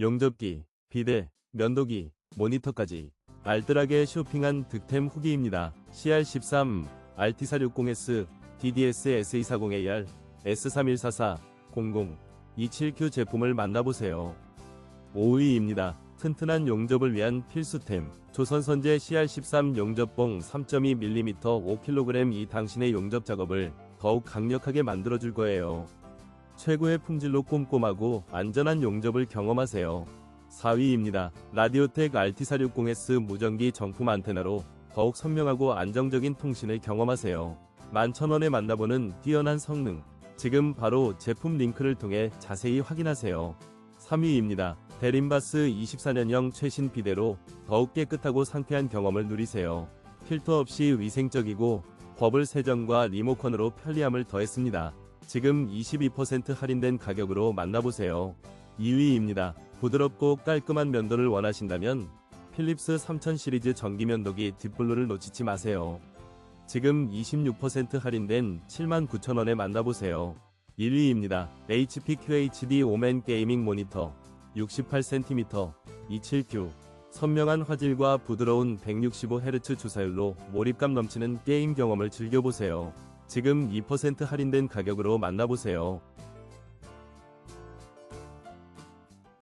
용접기, 비대, 면도기, 모니터까지 알뜰하게 쇼핑한 득템 후기입니다. CR13, RT460S, DDS SE40AR, S3144, 00, 27Q 제품을 만나보세요. 5위입니다. 튼튼한 용접을 위한 필수템. 조선선제 CR13 용접봉 3.2mm 5kg 이 당신의 용접 작업을 더욱 강력하게 만들어줄 거예요. 최고의 품질로 꼼꼼하고 안전한 용접을 경험하세요. 4위입니다. 라디오텍 RT460S 무전기 정품 안테나로 더욱 선명하고 안정적인 통신을 경험하세요. 11,000원에 만나보는 뛰어난 성능. 지금 바로 제품 링크를 통해 자세히 확인하세요. 3위입니다. 데림바스 24년형 최신 비데로 더욱 깨끗하고 상쾌한 경험을 누리세요. 필터 없이 위생적이고 버블 세정과 리모컨으로 편리함을 더했습니다. 지금 22% 할인된 가격으로 만나보세요. 2위입니다. 부드럽고 깔끔한 면도를 원하신다면 필립스 3000 시리즈 전기 면도기 딥블루를 놓치지 마세요. 지금 26% 할인된 79,000원에 만나보세요. 1위입니다. HP QHD 오멘 게이밍 모니터 68cm 27Q 선명한 화질과 부드러운 165Hz 주사율로 몰입감 넘치는 게임 경험을 즐겨보세요. 지금 2% 할인된 가격으로 만나보세요.